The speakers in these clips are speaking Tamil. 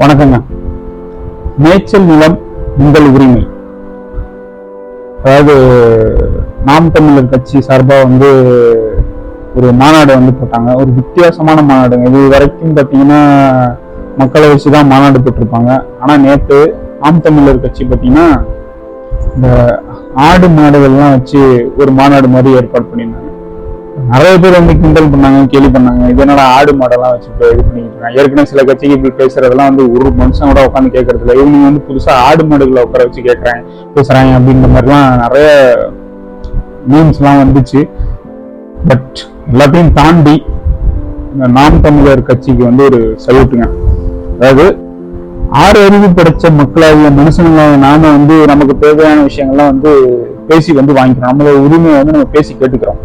வணக்கங்க. மேய்ச்சல் நிலம் உங்கள் உரிமை. அதாவது நாம் தமிழர் கட்சி சார்பா வந்து ஒரு மாநாடு வந்து போட்டாங்க. ஒரு வித்தியாசமான மாநாடுங்க. இது வரைக்கும் பார்த்தீங்கன்னா மக்களை வச்சு தான் மாநாடு போட்டிருப்பாங்க. ஆனால் நேற்று நாம் தமிழர் கட்சி பார்த்தீங்கன்னா இந்த ஆடு மாடுகள்லாம் வச்சு ஒரு மாநாடு மாதிரி ஏற்பாடு பண்ணியிருந்தாங்க. நிறைய பேர் வந்து கிண்டல் பண்ணாங்க கேலி பண்ணாங்க. இது என்னடா ஆடு மாடெல்லாம் வச்சு இது பண்ணிட்டு இருக்காங்க. ஏற்கனவே சில கட்சிக்கு இப்படி பேசுறதெல்லாம் வந்து ஒரு மனுஷன் கூட உட்காந்து கேட்கறது இல்லை இவங்க வந்து புதுசா ஆடு மாடுகளை உட்கார வச்சு கேட்கறாங்க பேசுறாங்க அப்படின்ற மாதிரிலாம் நிறைய மீம்ஸ்லாம் வந்துச்சு. பட் எல்லாத்தையும் தாண்டி இந்த நாம் தமிழர் கட்சிக்கு வந்து ஒரு சல்யூட்டுங்க அதாவது ஆறு அறிவு படைச்ச மக்களாகிய மனுஷங்களை நாம வந்து நமக்கு தேவையான விஷயங்கள்லாம் வந்து பேசி வந்து வாங்கிக்கிறோம். நம்மளோட உரிமையை வந்து நம்ம பேசி கேட்டுக்கிறோம்.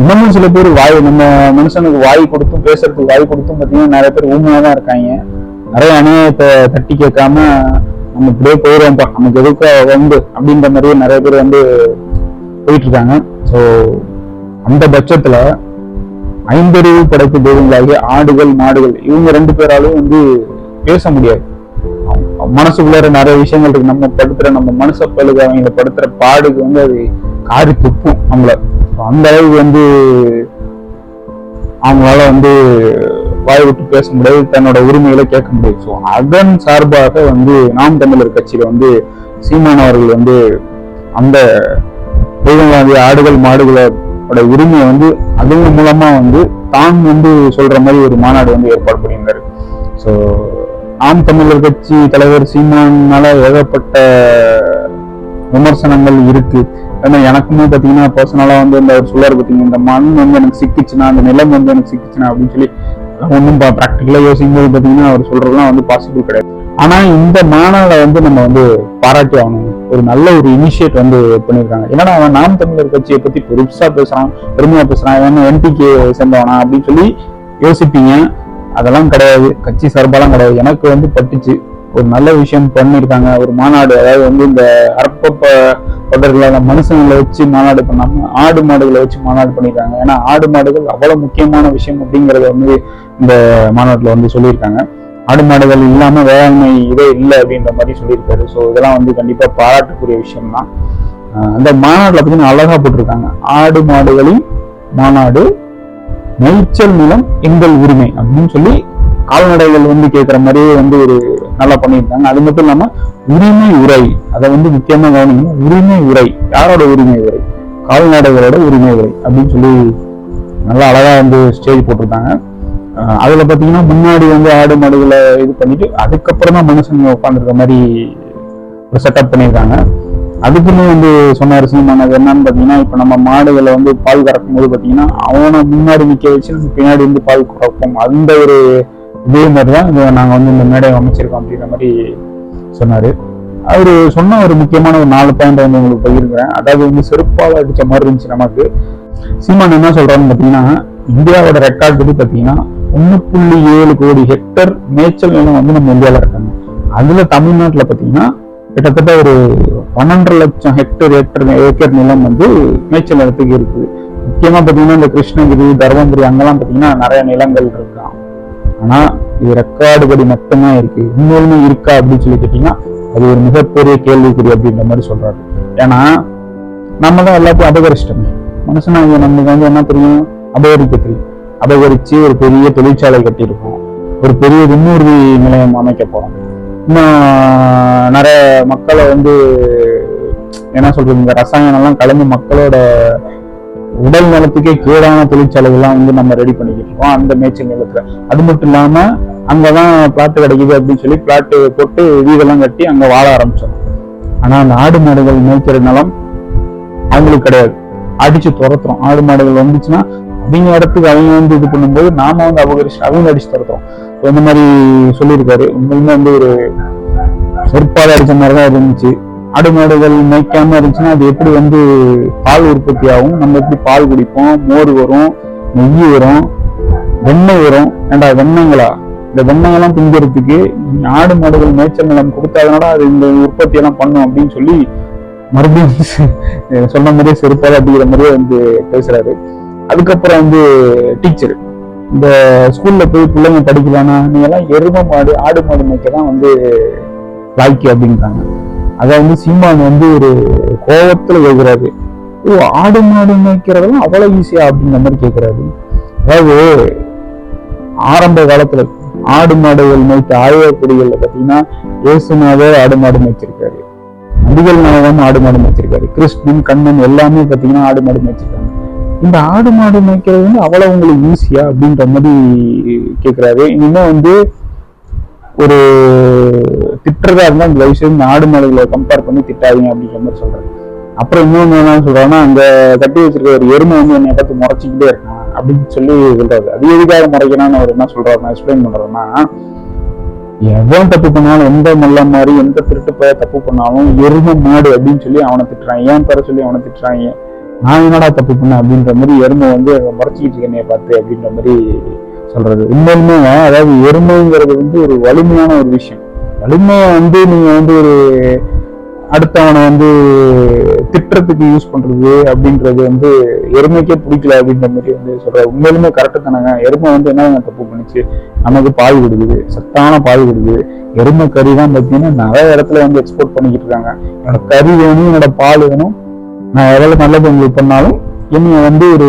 இன்னமும் சில பேர் வாய் நம்ம மனுஷனுக்கு வாய் கொடுத்தும் பேசுறதுக்கு வாய் கொடுத்தும் பார்த்தீங்கன்னா நிறைய பேர் ஊமையா தான் இருக்காங்க. நிறைய அநியாயத்தை தட்டி கேட்காம நம்ம இப்படியே போயிடுவோம்ப்பா நமக்கு எதுக்கு வந்து அப்படின்ற மாதிரியே நிறைய பேர் வந்து போயிட்டு இருக்காங்க ஸோ அந்த பட்சத்துல ஐந்தறிவு படைப்பு தெய்வங்களாகிய ஆடுகள் மாடுகள் இவங்க ரெண்டு பேராலும் வந்து பேச முடியாது. மனசுக்குள்ளார நிறைய விஷயங்கள் இருக்கு. நம்ம படுத்துற நம்ம மனச பழுக அவங்க படுத்துற பாடுக்கு வந்து அது காரி துப்பும் நம்மள. அந்த அளவுக்கு வந்து அவங்களால வந்து வாய் விட்டு பேச முடியாது தன்னோட உரிமைகளை கேட்க முடியாது. ஸோ அதன் சார்பாக வந்து நாம் தமிழர் கட்சியில வந்து சீமான் அவர்கள் வந்து அந்த தெய்வங்களாகிய ஆடுகள் மாடுகளோட உரிமையை வந்து அதன் மூலமா வந்து தான் வந்து சொல்ற மாதிரி ஒரு மாநாடு வந்து ஏற்பாடு பண்ணியிருந்தாரு. ஸோ நாம் தமிழர் கட்சி தலைவர் சீமானால ஏகப்பட்ட விமர்சனங்கள் இருக்கு. ஏன்னா எனக்குமே பார்த்தீங்கன்னா பர்சனலாக வந்து இந்த ஒரு சொல்லாரு பாத்தீங்க இந்த மண் வந்து எனக்கு சிக்கிச்சுன்னா அந்த நிலம் வந்து எனக்கு சிக்கிச்சுன்னா அப்படின்னு சொல்லி ஒன்றும் ப்ராக்டிக்கலாக யோசிக்கும் போது பார்த்தீங்கன்னா அவர் சொல்றதுலாம் வந்து பாசிபிள் கிடையாது. ஆனால் இந்த மாநாளை வந்து நம்ம வந்து பாராட்டி ஆகணும். ஒரு நல்ல ஒரு இனிஷியேட் வந்து பண்ணியிருக்காங்க ஏன்னா அவன் நாம் தமிழர் கட்சியை பற்றி பெருசாக பேசுகிறான் பெருமையாக பேசுகிறான் இவன் என்டிகே சேர்ந்தவனா அப்படின்னு சொல்லி யோசிப்பீங்க. அதெல்லாம் கிடையாது. கட்சி சார்பாலாம் கிடையாது. எனக்கு வந்து பட்டுச்சு. ஒரு நல்ல விஷயம் பண்ணியிருக்காங்க ஒரு மாநாடு அதாவது வந்து இந்த அற்ப தொடர்களான மனுஷங்களை வச்சு மாநாடு பண்ணாம ஆடு மாடுகளை வச்சு மாநாடு பண்ணியிருக்காங்க ஏன்னா ஆடு மாடுகள் அவ்வளவு முக்கியமான விஷயம் அப்படிங்கறத வந்து இந்த மாநாட்டில் வந்து சொல்லியிருக்காங்க. ஆடு மாடுகள் இல்லாம வேளாண்மை இதே இல்லை அப்படின்ற மாதிரி சொல்லியிருக்காரு. ஸோ இதெல்லாம் வந்து கண்டிப்பா பாராட்டக்கூடிய விஷயம் தான் அந்த மாநாட்டில் பார்த்தீங்கன்னா அழகா போட்டிருக்காங்க. ஆடு மாடுகளின் மாநாடு மேய்ச்சல் மூலம் எங்கள் உரிமை அப்படின்னு சொல்லி கால்நடைகள் வந்து கேட்குற மாதிரியே வந்து ஒரு நல்லா பண்ணியிருக்காங்க. அது மட்டும் இல்லாம உரிமை உரை. அதை வந்து முக்கியமா கவனிக்கணும் உரிமை உரை. யாரோட உரிமை உரை? கால்நடைகளோட உரிமை உரை அப்படின்னு சொல்லி நல்லா அழகா வந்து ஸ்டேஜ் போட்டிருக்காங்க. அதில் அதுல பாத்தீங்கன்னா முன்னாடி வந்து ஆடு மாடுகளை இது பண்ணிட்டு அதுக்கப்புறம் தான் மனுஷங்க உட்காந்துருக்க மாதிரி ஒரு செட்டப் பண்ணியிருக்காங்க. அதுக்குன்னு வந்து சொன்னார் சீமானது என்னன்னு பார்த்தீங்கன்னா இப்போ நம்ம மாடுகளை வந்து பால் கறக்கும் போது பார்த்தீங்கன்னா அவனை முன்னாடி நிற்க வச்சு நம்ம பின்னாடி வந்து பால் கறப்போம். அந்த ஒரு இதே மாதிரி தான் இது நாங்கள் வந்து இந்த மேடையை அமைச்சிருக்கோம் அப்படின்ற மாதிரி சொன்னார். அவர் சொன்ன ஒரு முக்கியமான ஒரு நாலு பாயிண்ட் வந்து உங்களுக்கு பகிர்கிறேன் அதாவது வந்து செருப்பால் அடிச்ச மாதிரி இருந்துச்சு நமக்கு. சீமான் என்ன சொல்றாருன்னு பார்த்தீங்கன்னா இந்தியாவோட ரெக்கார்ட் படி பார்த்தீங்கன்னா ஒன்று புள்ளி ஏழு கோடி ஹெக்டர் மேய்ச்சல் நிலம் வந்து நம்ம இந்தியாவில் இருக்காங்க. அதுல தமிழ்நாட்டில் பார்த்தீங்கன்னா கிட்டத்தட்ட ஒரு பன்னெண்டரை லட்சம் ஹெக்டர் ஹெக்டர் ஏக்கர் நிலம் வந்து மேய்ச்சல் நிலத்துக்கு இருக்குது. முக்கியமா பார்த்தீங்கன்னா இந்த கிருஷ்ணகிரி தருமபுரி அங்கெல்லாம் பார்த்தீங்கன்னா நிறைய நிலங்கள் இருக்கு. ஆனா இது ரெக்கார்டு படி மட்டும்தான் இருக்கு. இன்னொன்னு இருக்கா அப்படின்னு சொல்லி கேட்டீங்கன்னா அது ஒரு மிகப்பெரிய கேள்விக்குறி அப்படின்ற மாதிரி சொல்றாரு. ஏன்னா நம்ம தான் எல்லாத்தையும் அபகரிச்சிட்டோமே. மனுஷனாக நமக்கு வந்து என்ன தெரியும்? அபகரிக்க தெரியும். அபகரிச்சு ஒரு பெரிய தொழிற்சாலை கட்டியிருக்கோம். ஒரு பெரிய விண்ணூர்தி நிலையம் அமைக்க போறோம். இன்னும் நிறைய மக்களை வந்து என்ன சொல்றது இந்த ரசாயனம்லாம் கலந்து மக்களோட உடல் நலத்துக்கே கேடான தொழிற்சாலைகள்லாம் வந்து நம்ம ரெடி பண்ணிக்கிட்டு இருக்கோம். அந்த மேய்ச்சல் நிலத்துல. அது மட்டும் இல்லாம அங்கதான் பிளாட் கிடைக்குது அப்படின்னு சொல்லி பிளாட் போட்டு வீடெல்லாம் கட்டி அங்க வாழ ஆரம்பிச்சோம். ஆனா அந்த ஆடு மாடுகள் மேய்க்கிற நிலம் அவங்களுக்கு கிடையாது. அடிச்சு துரத்துறோம். ஆடு மாடுகள் வந்துச்சுன்னா அவங்க இடத்துக்கு அவங்க வந்து இது பண்ணும்போது நாம வந்து அபகரிச்சு அவங்க அடிச்சு துரத்துறோம். இந்த மாதிரி சொல்லியிருக்காரு. உண்மையுமே வந்து ஒரு சொற்பாடு அடிச்ச மாதிரி தான் இருந்துச்சு. ஆடு மாடுகள் மேய்க்காம இருந்துச்சுன்னா அது எப்படி வந்து பால் உற்பத்தி ஆகும் நம்ம எப்படி பால் குடிப்போம்? மோர் வரும் நெய் வரும் வெண்ணெய் வரும். ஏண்டா வெண்ணங்களா இந்த வெண்ணங்கள்லாம் திங்கிறதுக்கு ஆடு மாடுகள் மேய்ச்சல் நிலம் கொடுத்தாதனால அது இந்த உற்பத்தி எல்லாம் பண்ணும் அப்படின்னு சொல்லி மறுபடியும் சொன்ன மாதிரியே செருப்பால் அப்படிங்கிற மாதிரியே வந்து பேசுறாரு. அதுக்கப்புறம் வந்து டீச்சர் இந்த ஸ்கூல்ல போய் பிள்ளைங்க படிக்கலாம்னா நீ எல்லாம் எரும மாடு ஆடு மாடு மேய்க்க தான் வந்து லாய்க்கு அப்படின்றாங்க. அதை வந்து சீமான் வந்து ஒரு கோபத்தில் கேட்குறாரு ஓ ஆடு மாடு மேய்க்கிறதெல்லாம் அவ்வளோ ஈஸியா அப்படின்ற மாதிரி கேட்குறாரு அதாவது ஆரம்ப காலத்துல ஆடு மாடுகள் மேய்த்த ஆயுதக்குடிகள்ல பார்த்தீங்கன்னா இயேசுனாவே ஆடு மாடு மேய்ச்சிருக்காரு. நபிகள் நாயகம் ஆடு மாடு மேய்ச்சிருக்காரு. கிருஷ்ணன் கண்ணன் எல்லாமே பார்த்தீங்கன்னா ஆடு மாடு மேய்ச்சிருக்காங்க. இந்த ஆடு மாடு மேய்க்கிறது வந்து அவ்வளோ உங்களுக்கு ஈஸியா அப்படின்ற மாதிரி கேட்குறாரு இனிமே வந்து ஒரு திட்டுறதா இருந்தா அந்த வயசு இந்த நாடு மாடுகளை கம்பேர் பண்ணி திட்டாதீங்க அப்படிங்கிற மாதிரி சொல்றேன். அப்புறம் இன்னொன்று என்ன சொல்றாங்கன்னா அங்க கட்டி வச்சிருக்க ஒரு எருமை வந்து என்னை பார்த்து முறைச்சிக்கிட்டே இருக்கான் அப்படின்னு சொல்லி சொல்றாரு. அது எதுக்காக முறைக்கணும்னு அவர் என்ன சொல்றாரு? நான் எக்ஸ்பிளைன் பண்றேன்னா எவன் தப்பு பண்ணாலும் எந்த மல்ல மாதிரி எந்த திருட்டு தப்பு பண்ணாலும் எருமை மாடு அப்படின்னு சொல்லி அவனை திட்டுறான். ஏன் பேர சொல்லி அவனை திட்டுறாங்க. நான் என்னடா தப்பு பண்ணேன் அப்படின்ற மாதிரி எருமை வந்து முறைச்சிக்கிட்டு இருக்கேனே பார்த்து அப்படின்ற மாதிரி சொல்றது. உண்மையுமே அதாவது எருமைங்கிறது வந்து ஒரு வலிமையான ஒரு விஷயம். வலிமையை வந்து நீங்க வந்து ஒரு அடுத்தவனை வந்து திட்டத்துக்கு யூஸ் பண்றது அப்படின்றது வந்து எருமைக்கே பிடிக்கல அப்படின்ற மாதிரி வந்து சொல்ற உண்மையிலுமே கரெக்டு தானங்க. எருமை வந்து என்ன தப்பு பண்ணிச்சு? நமக்கு பால் கொடுக்குது சத்தான பால் கொடுக்குது. எருமை கறி தான் பார்த்தீங்கன்னா நிறைய இடத்துல வந்து எக்ஸ்போர்ட் பண்ணிக்கிட்டு இருக்காங்க. என்னோட கறி வேணும் என்னோட பால் வேணும். நான் எவ்வளவு நல்லது உங்களுக்கு பண்ணாலும் என்னைய வந்து ஒரு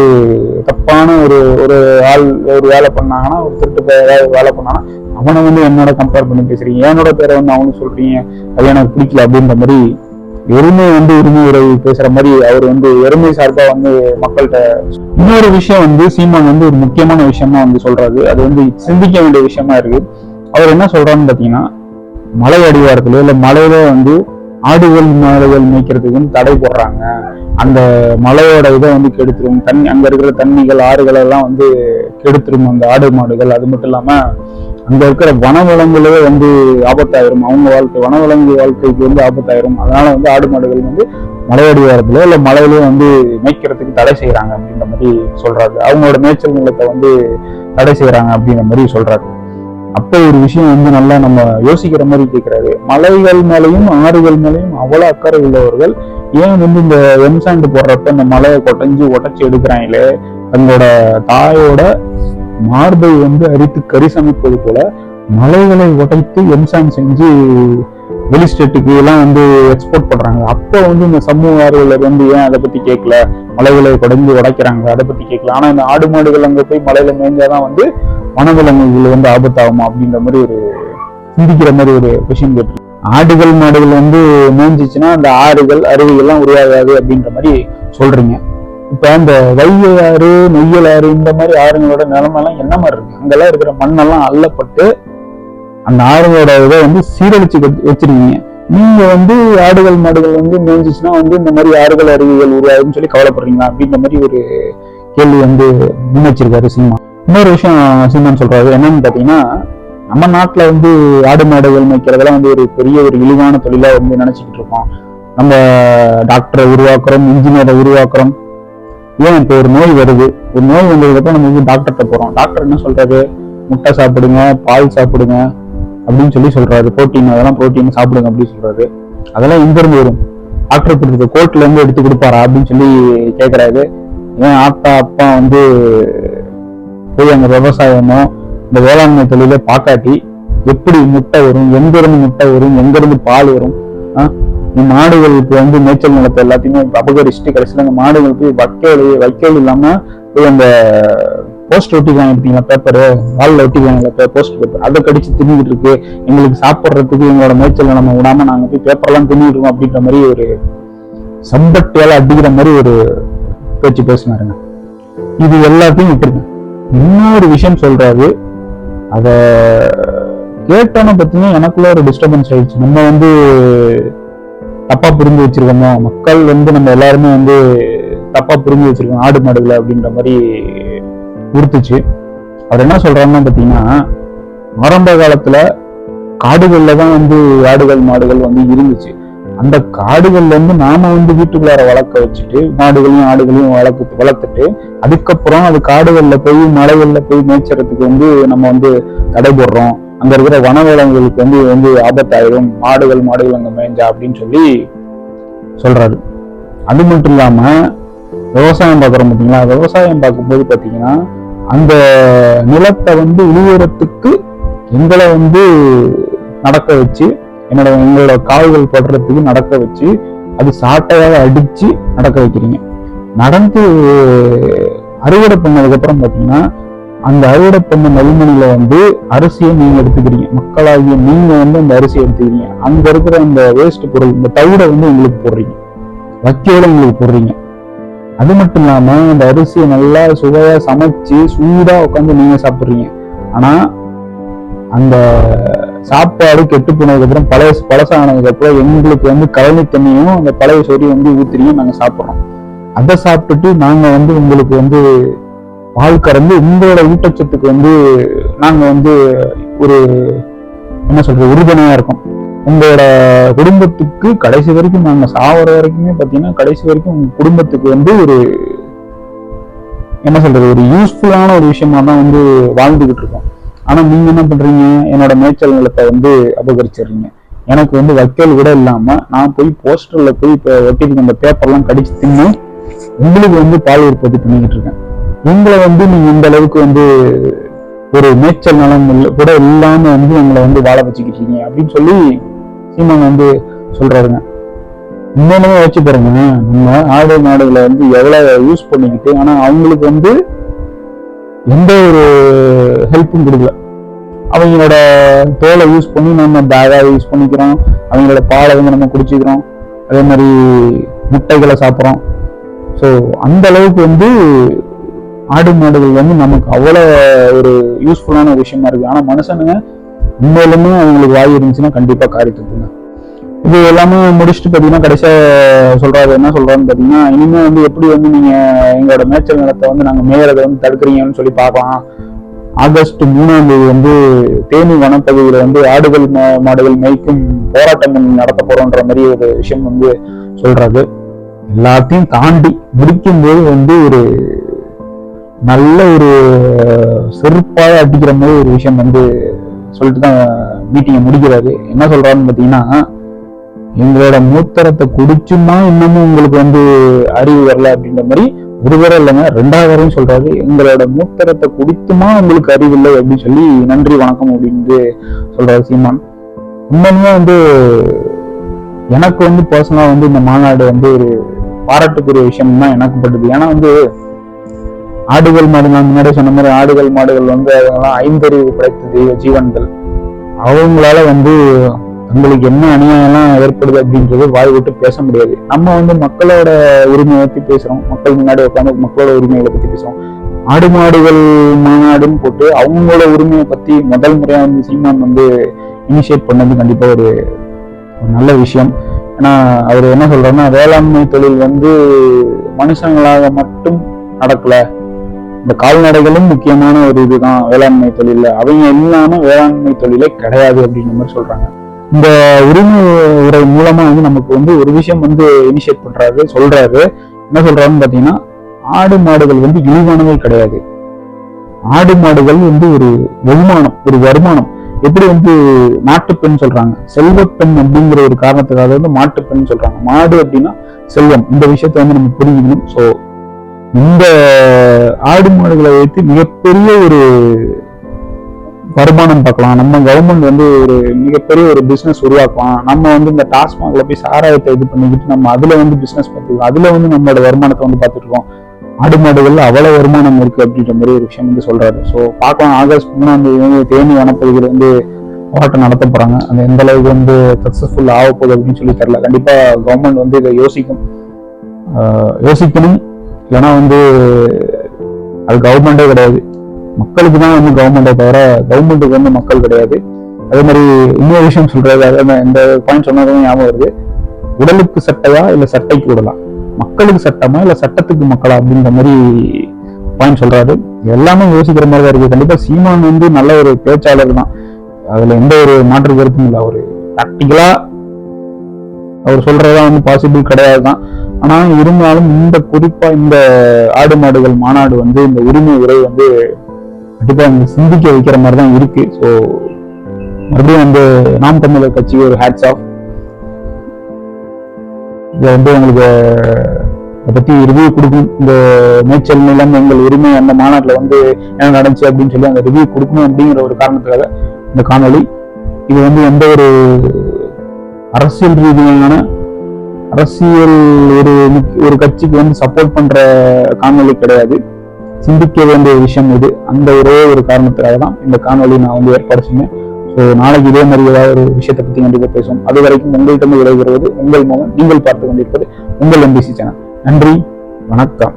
தப்பான ஒரு ஒரு ஆள் ஒரு வேலை பண்ணாங்கன்னா ஒரு திருட்டு பையன் ஏதாவது வேலை பண்ணாங்கன்னா அவனை வந்து என்னோட கம்பேர் பண்ணி பேசுறீங்க. என்னோட பேரை வந்து அவனுக்கு சொல்றீங்க. அது எனக்கு பிடிக்கல அப்படின்ற மாதிரி எருமை வந்து உரிமை உறவு பேசுற மாதிரி அவர் வந்து எருமை சார்பா வந்து மக்கள்கிட்ட இன்னொரு விஷயம் வந்து சீமான் வந்து ஒரு முக்கியமான விஷயமா வந்து சொல்றாரு. அது வந்து சிந்திக்க வேண்டிய விஷயமா இருக்கு. அவர் என்ன சொல்றாருன்னு பாத்தீங்கன்னா மலை அடிவாரத்துல இல்ல மலையில வந்து ஆடுகள் மாடுகள் மேய்க்கிறதுக்கு தடை போடுறாங்க. அந்த மலையோட இதை வந்து கெடுத்துரும். தண்ணி அங்க இருக்கிற தண்ணிகள் ஆறுகள் எல்லாம் வந்து கெடுத்துரும். அந்த ஆடு மாடுகள் அது மட்டும் இல்லாம அங்க இருக்கிற வனவிலங்குகளே வந்து ஆபத்தாயிரும். அவங்க வாழ்க்கை வனவிலங்கு வாழ்க்கைக்கு வந்து ஆபத்தாயிரும். அதனால வந்து ஆடு மாடுகள் வந்து மலையடிவாரத்திலோ இல்ல மலையிலயோ வந்து மேய்க்கிறதுக்கு தடை செய்யறாங்க அப்படின்ற மாதிரி சொல்றாரு அவங்களோட மேய்ச்சல் நிலத்தை வந்து தடை செய்யறாங்க அப்படின்ற மாதிரி சொல்றாரு அப்போ ஒரு விஷயம் வந்து நல்லா நம்ம யோசிக்கிற மாதிரி கேட்கிறாரு மலைகள் மேலையும் ஆறுகள் மேலையும் அவ்வளவு அக்கறை உள்ளவர்கள் ஏன் வந்து இந்த எம்சாண்ட் போடுறப்ப இந்த மலையை கொட்டஞ்சு உடைச்சு எடுக்கிறாங்களே? தங்களோட தாயோட மார்பை வந்து அரித்து கறி சமைப்பது போல மலைகளை உடைத்து எம்சாண்ட் செஞ்சு வெளி ஸ்டேட்டுக்கு எல்லாம் வந்து எக்ஸ்போர்ட் பண்றாங்க. அப்போ வந்து இந்த சமூக ஆர்வலர் வந்து ஏன் அதை பத்தி கேட்கல? மலைகளை குடைஞ்சு உடைக்கிறாங்க அதை பத்தி கேட்கல. ஆனா இந்த ஆடு மாடுகள் அங்க போய் மலையில மேய்ஞ்சாதான் வந்து வனவிலங்குகள் வந்து ஆபத்தாகுமா அப்படின்ற மாதிரி ஒரு சிந்திக்கிற மாதிரி ஒரு கொஷின் கேட்டு ஆடுகள் மாடுகள் வந்து மேய்ஞ்சிச்சுன்னா அந்த ஆறுகள் அருவிகள்லாம் உருவாகாது அப்படின்ற மாதிரி சொல்றீங்க. இப்ப அந்த வைகை ஆறு நொய்யல் ஆறு இந்த மாதிரி ஆறுங்களோட நிலமெல்லாம் என்ன மாதிரி இருக்கு? அங்கெல்லாம் இருக்கிற மண்ணெல்லாம் அள்ளப்பட்டு அந்த ஆறுகளோட இதை வந்து சீரழிச்சு வச்சிருக்கீங்க. நீங்க வந்து ஆடுகள் மாடுகள் வந்து மேய்ஞ்சிச்சுன்னா வந்து இந்த மாதிரி ஆறுகள் அருவிகள் உருவாகுதுன்னு சொல்லி கவலைப்படுறீங்களா? அப்படின்ற மாதிரி ஒரு கேள்வி வந்து முன்வச்சிருக்காரு சினிமா. இன்னொரு விஷயம் சினிமான்னு சொல்றாரு. என்னன்னு பாத்தீங்கன்னா நம்ம நாட்டுல வந்து ஆடு மாடுகள் மேய்க்கிறதெல்லாம் வந்து ஒரு பெரிய ஒரு இழிவான தொழிலா வந்து நினைச்சுக்கிட்டு இருக்கோம். நம்ம டாக்டரை உருவாக்குறோம் இன்ஜினியரை உருவாக்குறோம். ஏன் இப்போ ஒரு நோய் வருது? ஒரு நோய் வந்ததுக்கப்புறம் நம்ம வந்து டாக்டர்கிட்ட போறோம். டாக்டர் என்ன சொல்றாரு? முட்டை சாப்பிடுங்க பால் சாப்பிடுங்க அப்படின்னு சொல்லி சொல்றாரு. புரோட்டீன் அதெல்லாம் புரோட்டீன் சாப்பிடுங்க அப்படின்னு சொல்றாரு. அதெல்லாம் எங்கிருந்து வரும்? டாக்டர் கொடுத்த கோர்ட்ல இருந்து எடுத்து கொடுப்பாரா அப்படின்னு சொல்லி கேட்கறாரு ஏன் ஆத்தா அப்பா வந்து போய் அங்க விவசாயமோ இந்த வேளாண்மை தொழிலை பார்க்காட்டி எப்படி முட்டை வரும் எங்கிருந்து முட்டை வரும் எங்கிருந்து பால் வரும் இந்த மாடுகளுக்கு வந்து மேய்ச்சல் நிலத்தை எல்லாத்தையுமே அபகரிச்சுட்டு கடைசியில் அந்த மாடுகளுக்கு வைக்கோல் வைக்கோல் இல்லாம போய் அந்த போஸ்ட் ஒட்டிக்காங்க பார்த்தீங்களா பேப்பரு வாலில் ஒட்டிக்காங்க போஸ்ட் பேப்பர் அதை கடிச்சு தின்னுட்டு இருக்கு. எங்களுக்கு சாப்பிட்றதுக்கு எங்களோட மேய்ச்சல் நம்ம விடாம நாங்க போய் பேப்பர்லாம் தின்னுட்டு இருக்கோம் அப்படின்ற மாதிரி ஒரு சம்பட்டியால அடிக்கிற மாதிரி ஒரு பேச்சு பேசினாருங்க. இது எல்லாத்தையும் விட்டுருங்க. இன்னொரு விஷயம் சொல்றாரு. அதை கேட்டோன்னு பார்த்தீங்கன்னா எனக்குள்ள ஒரு டிஸ்டர்பன்ஸ் ஆயிடுச்சு. நம்ம வந்து தப்பா புரிஞ்சு வச்சிருக்கோமோ? மக்கள் வந்து நம்ம எல்லாருமே வந்து தப்பா புரிஞ்சு வச்சிருக்கோம். ஆடு மாடுகளை அப்படின்ற மாதிரி உறுத்துச்சு. அவர் என்ன சொல்றாருன்னா பார்த்தீங்கன்னா ஆரம்ப காலத்துல காடுகளில் தான் வந்து ஆடுகள் மாடுகள் வந்து இருந்துச்சு. அந்த காடுகள்ல இருந்து நாம வந்து வீட்டுக்குள்ளார வளர்க்க வச்சுட்டு மாடுகளையும் ஆடுகளையும் வளர்த்து வளர்த்துட்டு அதுக்கப்புறம் அது காடுகள்ல போய் மலைகள்ல போய் மேய்ச்சறதுக்கு வந்து நம்ம வந்து தடை போடுறோம். அங்க இருக்கிற வனவிலங்குகளுக்கு வந்து வந்து ஆபத்தாயிரும் மாடுகள் மாடுகள் அங்க மேய்ஞ்சா அப்படின்னு சொல்லி சொல்றாரு. அது மட்டும் இல்லாம விவசாயம் பார்க்குறோம் பார்த்தீங்களா? விவசாயம் பார்க்கும்போது பார்த்தீங்கன்னா அந்த நிலத்தை வந்து உழுவுறதுக்கு எங்களை வந்து நடக்க வச்சு என்னோட எங்களோட கால்கள் படுறதுக்கு நடக்க வச்சு அது சாட்டையாக அடிச்சு நடக்க வைக்கிறீங்க. நடந்து அறுவடை பண்ணதுக்கு அப்புறம் பாத்தீங்கன்னா அந்த அறுவடை பண்ண நெல்மணியில வந்து அரிசியை நீங்க எடுத்துக்கிறீங்க. மக்களாகிய நீங்க வந்து அந்த அரிசியை எடுத்துக்கிறீங்க. அங்க இருக்கிற அந்த வேஸ்ட் பொருள் இந்த தவிட வந்து உங்களுக்கு போடுறீங்க. வக்கையோட உங்களுக்கு போடுறீங்க. அது மட்டும் இல்லாம அந்த அரிசியை நல்லா சுவையா சமைச்சு சூடா உட்காந்து நீங்க சாப்பிடுறீங்க. ஆனா அந்த சாப்பாடு கெட்டு போனதுக்கு அப்புறம் பழைய பழசானதுக்கு அப்புறம் எங்களுக்கு வந்து கழனி தண்ணியும் அந்த பழைய சொறி வந்து ஊத்திரியும் நாங்க சாப்பிடுறோம். அதை சாப்பிட்டுட்டு நாங்க வந்து உங்களுக்கு வந்து பால் கறந்து உங்களோட ஊட்டச்சத்துக்கு வந்து நாங்க வந்து ஒரு என்ன சொல்றது உறுதுணையா இருக்கோம். உங்களோட குடும்பத்துக்கு கடைசி வரைக்கும் நாங்க சாவர வரைக்குமே பாத்தீங்கன்னா கடைசி வரைக்கும் உங்க குடும்பத்துக்கு வந்து ஒரு என்ன சொல்றது ஒரு யூஸ்ஃபுல்லான ஒரு விஷயமா தான் வந்து வாழ்ந்துகிட்டு இருக்கோம். ஆனா நீங்க என்ன பண்றீங்க? என்னோட மேய்ச்சல் நிலத்தை வந்து அபகரிச்சிடுறீங்க. எனக்கு வந்து வக்கீல் கூட இல்லாம நான் போய் போஸ்டர்ல போய் இப்போ ஒட்டிட்டு அந்த பேப்பர்லாம் கடிச்சு தின்னு உங்களுக்கு வந்து பால் உற்பத்தி பண்ணிக்கிட்டு இருக்கேன். உங்களை வந்து நீங்க இந்த அளவுக்கு வந்து ஒரு மேய்ச்சல் நலம் கூட இல்லாம வந்து உங்களை வந்து வாழ வச்சுக்கிட்டீங்க அப்படின்னு சொல்லி சீமான் வந்து சொல்றாருங்க. இன்னொன்னு வச்சு பாருங்க நம்ம ஆடு மாடுகளை வந்து எவ்வளவு யூஸ் பண்ணிக்கிட்டு ஆனா அவங்களுக்கு வந்து எந்த ஒரு ஹெல்ப்பும் கொடுக்கல. அவங்களோட தோலை யூஸ் பண்ணி நம்ம பேகாக யூஸ் பண்ணிக்கிறோம். அவங்களோட பாலை வந்து நம்ம குடிச்சிக்கிறோம். அதே மாதிரி முட்டைகளை சாப்பிட்றோம். ஸோ அந்த அளவுக்கு வந்து ஆடு மாடுகள் வந்து நமக்கு அவ்வளோ ஒரு யூஸ்ஃபுல்லான விஷயமா இருக்குது ஆனால் மனுஷனுங்க உண்மையிலுமே அவங்களுக்கு வாய் இருந்துச்சுன்னா கண்டிப்பாக காரி இது எல்லாமே முடிச்சுட்டு பார்த்தீங்கன்னா கடைசியாக சொல்கிறாரு என்ன சொல்கிறான்னு பார்த்தீங்கன்னா இனிமேல் வந்து எப்படி வந்து நீங்கள் எங்களோட மேய்ச்சல் நிலத்தை வந்து நாங்கள் மேயறதை வந்து தடுக்கிறீங்கன்னு சொல்லி பார்க்கலாம். ஆகஸ்ட் மூணாம் தேதி வந்து தேனி வனப்பகுதியில் வந்து ஆடுகள் மாடுகள் மேய்க்கும் போராட்டம் நடத்த போறோன்ற மாதிரி ஒரு விஷயம் வந்து சொல்றாரு. எல்லாத்தையும் தாண்டி முடிக்கும் போது வந்து ஒரு நல்ல ஒரு செருப்பாக அடிக்கிற மாதிரி ஒரு விஷயம் வந்து சொல்லிட்டு தான் மீட்டிங்கை முடிக்கிறாரு. என்ன சொல்றாருன்னு பார்த்தீங்கன்னா எங்களோட மூத்தரத்தை குடிச்சுமா இன்னமும் உங்களுக்கு வந்து அறிவு வரல அப்படின்ற மாதிரி ஒரு தடவை இல்லைங்க ரெண்டாவது வரையும் சொல்றாரு எங்களோட மூத்தரத்தை குடித்துமா உங்களுக்கு அறிவு இல்லை அப்படின்னு சொல்லி நன்றி வணக்கம் அப்படின்னு சொல்றாரு சீமான். உண்மையுமே வந்து எனக்கு வந்து பர்சனலா வந்து இந்த மாநாடு வந்து ஒரு பாராட்டுக்குரிய விஷயம் தான் எனக்கு பட்டுது. ஏன்னா வந்து ஆடுகள் மாடு நான் முன்னாடி சொன்ன மாதிரி ஆடுகள் மாடுகள் வந்து அதெல்லாம் ஐந்தறிவு படைத்த தெய்வ ஜீவன்கள். அவங்களால வந்து தங்களுக்கு என்ன அநியாயம்லாம் ஏற்படுது அப்படின்றது வாய் விட்டு பேச முடியாது. நம்ம வந்து மக்களோட உரிமையை பத்தி பேசுறோம். மக்கள் முன்னாடி உட்காந்து மக்களோட உரிமைகளை பத்தி பேசுறோம். ஆடு மாடுகள் மாநாடுன்னு போட்டு அவங்களோட உரிமையை பத்தி முதல் முறையா வந்து சீமான் வந்து இனிஷியேட் பண்ணது கண்டிப்பா ஒரு நல்ல விஷயம். ஏன்னா அவர் என்ன சொல்றாருன்னா வேளாண்மை தொழில் வந்து மனுஷங்களாக மட்டும் நடக்கல. இந்த கால்நடைகளும் முக்கியமான ஒரு இதுதான் வேளாண்மை தொழில அவங்க இல்லாம வேளாண்மை தொழிலே கிடையாது அப்படின்ற மாதிரி சொல்றாங்க. இந்த உரிமை உரை மூலமா வந்து நமக்கு வந்து ஒரு விஷயம் வந்து இனிஷியேட் பண்றாரு சொல்றாரு. என்ன சொல்றாருன்னு பாத்தீங்கன்னா ஆடு மாடுகள் வந்து இழிவானவை கிடையாது. ஆடு மாடுகள் வந்து ஒரு வருமானம் ஒரு வருமானம். எப்படி வந்து நாட்டுப்பெண் சொல்றாங்க? செல்வப்பெண் அப்படிங்கிற ஒரு காரணத்துக்காக வந்து மாட்டுப்பெண் சொல்றாங்க. மாடு அப்படின்னா செல்வம். இந்த விஷயத்த வந்து நம்ம புரிஞ்சுக்கணும். ஸோ இந்த ஆடு மாடுகளை வைத்து மிகப்பெரிய ஒரு வருமானம் பார்க்கலாம். நம்ம கவர்மெண்ட் வந்து ஒரு மிகப்பெரிய ஒரு பிஸ்னஸ் உருவாக்கலாம். நம்ம வந்து இந்த டாஸ்மாகில் போய் சாராயத்தை இது பண்ணிக்கிட்டு நம்ம அதில் வந்து பிஸ்னஸ் பார்த்துக்கலாம். அதில் வந்து நம்மளோட வருமானத்தை வந்து பார்த்துட்டு இருக்கோம். ஆடு மாடுகளில் அவ்வளோ வருமானம் இருக்குது அப்படின்ற மாதிரி ஒரு விஷயம் வந்து சொல்கிறாரு ஸோ பார்க்கலாம். ஆகஸ்ட் மூணாம் தேதி வந்து தேனி வனப்பகுதியில் வந்து போராட்டம் நடத்த போகிறாங்க அது எந்த அளவுக்கு வந்து சக்ஸஸ்ஃபுல் ஆக போகுது அப்படின்னு சொல்லி தெரியல. கண்டிப்பாக கவர்மெண்ட் வந்து இதை யோசிக்கும். யோசிக்கணும். இல்லைன்னா வந்து அது கவர்மெண்டே கிடையாது. மக்களுக்கு தான் வந்து கவர்மெண்ட்டை தவிர கவர்மெண்ட்டுக்கு வந்து மக்கள் கிடையாது. அதே மாதிரி இன்னொரு விஷயம் சொல்றது அதே மாதிரி இந்த பாயிண்ட் சொன்னதும் ஞாபகம் வருது. உடலுக்கு சட்டையா இல்ல சட்டைக்கு உடலா? மக்களுக்கு சட்டமா இல்ல சட்டத்துக்கு மக்களா அப்படின்ற மாதிரி பாயிண்ட் சொல்றாரு. எல்லாமே யோசிக்கிற மாதிரி தான் இருக்கு. கண்டிப்பா சீமான் வந்து நல்ல ஒரு பேச்சாளர் தான். அதுல எந்த ஒரு மாற்று கருத்தும் இல்லை. அவர் ப்ராக்டிக்கலா அவர் சொல்றதா வந்து பாசிபிள் கிடையாது தான். ஆனா இருந்தாலும் இந்த குறிப்பா இந்த ஆடு மாடுகள் மாநாடு வந்து இந்த உரிமை உரை வந்து கண்டிப்பா அவங்க சிந்திக்க வைக்கிற மாதிரி தான் இருக்கு. ஸோ மறுபடியும் வந்து நாம் தமிழர் கட்சி ஒரு ஹேட்ஸ் ஆஃப் இதை வந்து உங்களுக்கு அதை பத்தி ரிவ்யூ கொடுக்கும். இந்த மேய்ச்சல் நிலம் எங்கள் உரிமை அந்த மாநாட்டில் வந்து என்ன நடந்துச்சு அப்படின்னு சொல்லி அந்த ரிவ்யூ கொடுக்கணும் அப்படிங்கிற ஒரு காரணத்துக்காக இந்த காணொளி. இது வந்து எந்த ஒரு அரசியல் ரீதியான அரசியல் ஒரு ஒரு கட்சிக்கு வந்து சப்போர்ட் பண்ற காணொளி கிடையாது. சிந்திக்க வேண்டிய விஷயம் இது. அந்த ஒரே ஒரு காரணத்துக்காக தான் இந்த காணொலி நான் வந்து ஏற்பாடு செஞ்சேன். ஸோ நாளைக்கு இதே மாதிரி ஏதாவது ஒரு விஷயத்தை பத்தி கண்டிப்பாக பேசுவோம். அது வரைக்கும் உங்கள்கிட்ட விடைபெறுவது உங்கள் மூலம் நீங்கள் பார்த்து கொண்டிருப்பது உங்கள் எம்பிசி சேனல் நன்றி வணக்கம்.